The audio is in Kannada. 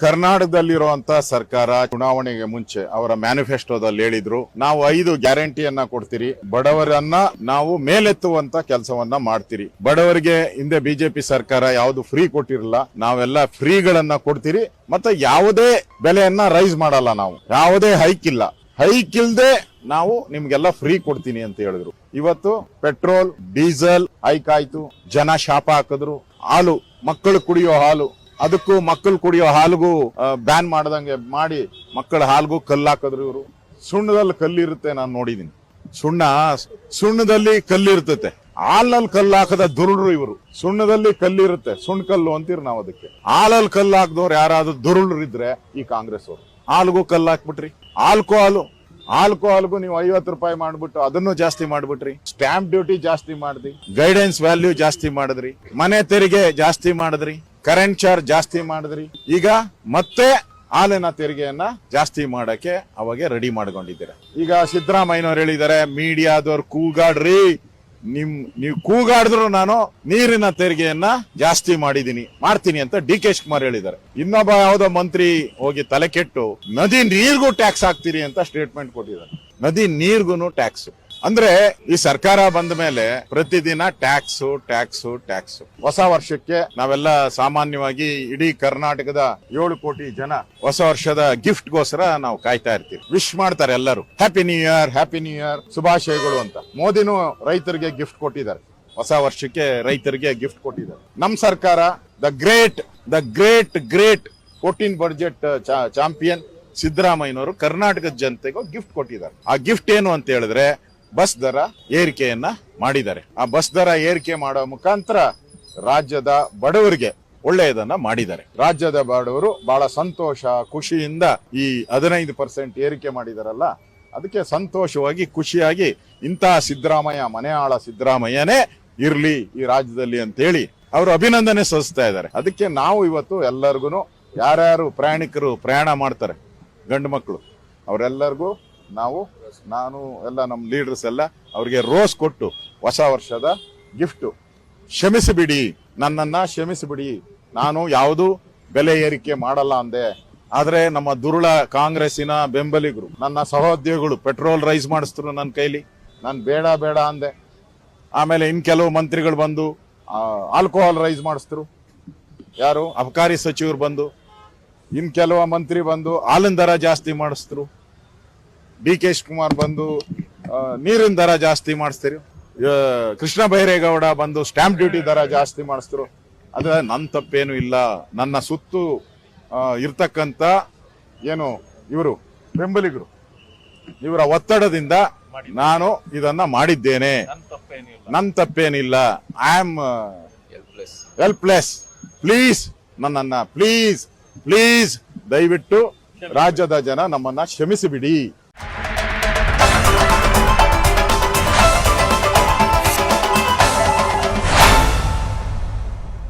ಕರ್ನಾಟಕದಲ್ಲಿರುವಂತ ಸರ್ಕಾರ ಚುನಾವಣೆಗೆ ಮುಂಚೆ ಅವರ ಮ್ಯಾನಿಫೆಸ್ಟೋದಲ್ಲಿ ಹೇಳಿದ್ರು, ನಾವು ಐದು ಗ್ಯಾರಂಟಿಯನ್ನ ಕೊಡ್ತೀರಿ, ಬಡವರನ್ನ ನಾವು ಮೇಲೆತ್ತುವಂತ ಕೆಲಸವನ್ನ ಮಾಡ್ತೀರಿ. ಬಡವರಿಗೆ ಹಿಂದೆ ಬಿಜೆಪಿ ಸರ್ಕಾರ ಯಾವುದು ಫ್ರೀ ಕೊಟ್ಟಿರಲ್ಲ, ನಾವೆಲ್ಲ ಫ್ರೀಗಳನ್ನ ಕೊಡ್ತೀರಿ, ಮತ್ತೆ ಯಾವುದೇ ಬೆಲೆಯನ್ನ ರೈಸ್ ಮಾಡಲ್ಲ ನಾವು. ಯಾವುದೇ ಹೈಕ್ ಇಲ್ಲ. ಹೈಕ್ ಇಲ್ಲದೆ ನಾವು ನಿಮ್ಗೆಲ್ಲ ಫ್ರೀ ಕೊಡ್ತೀನಿ ಅಂತ ಹೇಳಿದ್ರು. ಇವತ್ತು ಪೆಟ್ರೋಲ್, ಡೀಸೆಲ್ ಹೈಕ್ ಆಯ್ತು. ಜನ ಶಾಪ ಹಾಕಿದ್ರು. ಹಾಲು, ಮಕ್ಕಳು ಕುಡಿಯೋ ಹಾಲು. ಅದಕ್ಕೂ ಮಕ್ಕಳು ಕುಡಿಯೋ ಹಾಲಿಗೂ ಬ್ಯಾನ್ ಮಾಡ್ದಂಗೆ ಮಾಡಿ ಮಕ್ಕಳ ಹಾಲಿಗೂ ಕಲ್ಲು ಹಾಕಿದ್ರು ಇವರು. ಸುಣ್ಣದಲ್ಲಿ ಕಲ್ಲಿರುತ್ತೆ ನಾನು ನೋಡಿದೀನಿ. ಸುಣ್ಣ, ಸುಣ್ಣದಲ್ಲಿ ಕಲ್ಲಿರ್ತತೆ. ಹಾಲಲ್ಲಿ ಕಲ್ಲು ಹಾಕದ ದುರುಳ್ರು ಇವರು. ಸುಣ್ಣದಲ್ಲಿ ಕಲ್ಲಿರುತ್ತೆ. ಸುಣ್ಣ ಕಲ್ಲು ಅಂತೀರಿ ನಾವು ಅದಕ್ಕೆ. ಹಾಲಲ್ಲಿ ಕಲ್ಲು ಯಾರಾದ್ರೂ ದುರುಳ್ರು ಇದ್ರೆ ಈ ಕಾಂಗ್ರೆಸ್ ಅವರು. ಹಾಲ್ಗೂ ಕಲ್ಲು ಹಾಕ್ಬಿಟ್ರಿ ಆಲ್ಕೋಹಾಲು ಆಲ್ಕೋಹಾಲ್ಗೂ ನೀವು ಐವತ್ತು ರೂಪಾಯಿ ಮಾಡ್ಬಿಟ್ಟು ಅದನ್ನು ಜಾಸ್ತಿ ಮಾಡ್ಬಿಟ್ರಿ. ಸ್ಟಾಂಪ್ ಡ್ಯೂಟಿ ಜಾಸ್ತಿ ಮಾಡಿದ್ರಿ ಗೈಡೆನ್ಸ್ ವ್ಯಾಲ್ಯೂ ಜಾಸ್ತಿ ಮಾಡಿದ್ರಿ. ಮನೆ ತೆರಿಗೆ ಜಾಸ್ತಿ ಮಾಡಿದ್ರಿ. ಕರೆಂಟ್ ಚಾರ್ಜ್ ಜಾಸ್ತಿ ಮಾಡಿದ್ರಿ. ಈಗ ಮತ್ತೆ ಹಾಲಿನ ತೆರಿಗೆಯನ್ನ ಜಾಸ್ತಿ ಮಾಡಕ್ಕೆ ಅವಾಗೆ ರೆಡಿ ಮಾಡ್ಕೊಂಡಿದ್ದೀರ. ಈಗ ಸಿದ್ದರಾಮಯ್ಯನವ್ರು ಹೇಳಿದ್ದಾರೆ, ಮೀಡಿಯಾದವ್ರು ಕೂಗಾಡ್ರಿ. ನಿಮ್, ನೀವು ಕೂಗಾಡಿದ್ರು ನಾನು ನೀರಿನ ತೆರಿಗೆಯನ್ನ ಜಾಸ್ತಿ ಮಾಡಿದೀನಿ ಮಾಡ್ತೀನಿ ಅಂತ ಡಿ ಕೆ ಶಿವಕುಮಾರ್ ಹೇಳಿದ್ದಾರೆ. ಇನ್ನೊಬ್ಬ ಯಾವುದೋ ಮಂತ್ರಿ ಹೋಗಿ ತಲೆ ಕೆಟ್ಟು, ನದಿ ನೀರಿಗೂ ಟ್ಯಾಕ್ಸ್ ಹಾಕ್ತೀರಿ ಅಂತ ಸ್ಟೇಟ್ಮೆಂಟ್ ಕೊಟ್ಟಿದ್ದಾರೆ. ನದಿ ನೀರ್ಗು ಟ್ಯಾಕ್ಸ್ ಅಂದ್ರೆ ಈ ಸರ್ಕಾರ ಬಂದ ಮೇಲೆ ಪ್ರತಿದಿನ ಟ್ಯಾಕ್ಸ್ ಟ್ಯಾಕ್ಸ್ ಟ್ಯಾಕ್ಸ್. ಹೊಸ ವರ್ಷಕ್ಕೆ ನಾವೆಲ್ಲ ಸಾಮಾನ್ಯವಾಗಿ ಇಡೀ ಕರ್ನಾಟಕದ ಏಳು ಕೋಟಿ ಜನ ಹೊಸ ವರ್ಷದ ಗಿಫ್ಟ್ ಗೋಸ್ಕರ ನಾವು ಕಾಯ್ತಾ ಇರ್ತೀವಿ. ವಿಶ್ ಮಾಡ್ತಾರೆ ಎಲ್ಲರೂ. Happy new year happy new year ಶುಭಾಶಯಗಳು ಅಂತ. ಮೋದಿನೂ ರೈತರಿಗೆ ಗಿಫ್ಟ್ ಕೊಟ್ಟಿದ್ದಾರೆ. ಹೊಸ ವರ್ಷಕ್ಕೆ ರೈತರಿಗೆ ಗಿಫ್ಟ್ ಕೊಟ್ಟಿದ್ದಾರೆ. ನಮ್ಮ ಸರ್ಕಾರ the great the great great fourteen budget champion ಸಿದ್ದರಾಮಯ್ಯನವರು ಕರ್ನಾಟಕದ ಜನತೆಗೂ ಗಿಫ್ಟ್ ಕೊಟ್ಟಿದ್ದಾರೆ. ಆ ಗಿಫ್ಟ್ ಏನು ಅಂತ ಹೇಳಿದ್ರೆ ಬಸ್ ದರ ಏರಿಕೆಯನ್ನ ಮಾಡಿದ್ದಾರೆ. ಆ ಬಸ್ ದರ ಏರಿಕೆ ಮಾಡೋ ಮುಖಾಂತರ ರಾಜ್ಯದ ಬಡವರಿಗೆ ಒಳ್ಳೆಯದನ್ನ ಮಾಡಿದ್ದಾರೆ. ರಾಜ್ಯದ ಬಡವರು ಬಹಳ ಸಂತೋಷ, ಖುಷಿಯಿಂದ ಈ ಹದಿನೈದು ಪರ್ಸೆಂಟ್ ಏರಿಕೆ ಮಾಡಿದಾರಲ್ಲ, ಅದಕ್ಕೆ ಸಂತೋಷವಾಗಿ, ಖುಷಿಯಾಗಿ ಇಂತಹ ಸಿದ್ದರಾಮಯ್ಯ ಮನೆ ಆಳ ಸಿದ್ದರಾಮಯ್ಯನೇ ಇರ್ಲಿ ಈ ರಾಜ್ಯದಲ್ಲಿ ಅಂತೇಳಿ ಅವರು ಅಭಿನಂದನೆ ಸಲ್ಲಿಸ್ತಾ ಇದ್ದಾರೆ. ಅದಕ್ಕೆ ನಾವು ಇವತ್ತು ಎಲ್ಲರಿಗೂ ಯಾರ್ಯಾರು ಪ್ರಯಾಣಿಕರು ಪ್ರಯಾಣ ಮಾಡ್ತಾರೆ, ಗಂಡು ಮಕ್ಕಳು ಅವರೆಲ್ಲರಿಗೂ ನಾವು, ನಾನು, ಎಲ್ಲ ನಮ್ಮ ಲೀಡರ್ಸ್ ಎಲ್ಲ ಅವರಿಗೆ ರೋಸ್ ಕೊಟ್ಟು, ಹೊಸ ವರ್ಷದ ಗಿಫ್ಟ್ ಕ್ಷಮಿಸಿಬಿಡಿ, ನನ್ನನ್ನ ಕ್ಷಮಿಸಿಬಿಡಿ. ನಾನು ಯಾವುದು ಬೆಲೆ ಏರಿಕೆ ಮಾಡಲ್ಲ ಅಂದೆ. ಆದ್ರೆ ನಮ್ಮ ದುರುಳ ಕಾಂಗ್ರೆಸ್ಸಿನ ಬೆಂಬಲಿಗರು, ನನ್ನ ಸಹೋದ್ಯೋಗಿಗಳು ಪೆಟ್ರೋಲ್ ರೈಸ್ ಮಾಡಿಸಿದ್ರು ನನ್ನ ಕೈಲಿ. ನಾನು ಬೇಡ ಬೇಡ ಅಂದೆ. ಆಮೇಲೆ ಇನ್ ಕೆಲವು ಮಂತ್ರಿಗಳು ಬಂದು ಆಲ್ಕೋಹಾಲ್ ರೈಸ್ ಮಾಡಿಸಿದ್ರು. ಯಾರು? ಅಬಕಾರಿ ಸಚಿವರು ಬಂದು. ಇನ್ ಕೆಲವು ಮಂತ್ರಿ ಬಂದು ಹಾಲಿನ ದರ ಜಾಸ್ತಿ ಮಾಡಿಸಿದ್ರು. ಡಿ ಕೆ ಕುಮಾರ್ ಬಂದು ನೀರಿನ ದರ ಜಾಸ್ತಿ ಮಾಡಿಸ್ತೀರಿ. ಕೃಷ್ಣ ಬೈರೇಗೌಡ ಬಂದು ಸ್ಟಾಂಪ್ ಡ್ಯೂಟಿ ದರ ಜಾಸ್ತಿ ಮಾಡಿಸ್ತರು. ಅದು ನನ್ನ ತಪ್ಪೇನು ಇಲ್ಲ. ನನ್ನ ಸುತ್ತು ಇರ್ತಕ್ಕಂಥ ಏನು ಇವರು ಬೆಂಬಲಿಗರು. ಇವರ ಒತ್ತಡದಿಂದ ನಾನು ಇದನ್ನ ಮಾಡಿದ್ದೇನೆ. ನನ್ನ ತಪ್ಪೇನಿಲ್ಲ ಐ ಆಮ್ ಹೆಲ್ಪ್ಲೆಸ್ ಪ್ಲೀಸ್ ನನ್ನನ್ನ ಪ್ಲೀಸ್ ಪ್ಲೀಸ್ ದಯವಿಟ್ಟು ರಾಜ್ಯದ ಜನ ನಮ್ಮನ್ನ ಕ್ಷಮಿಸಿಬಿಡಿ.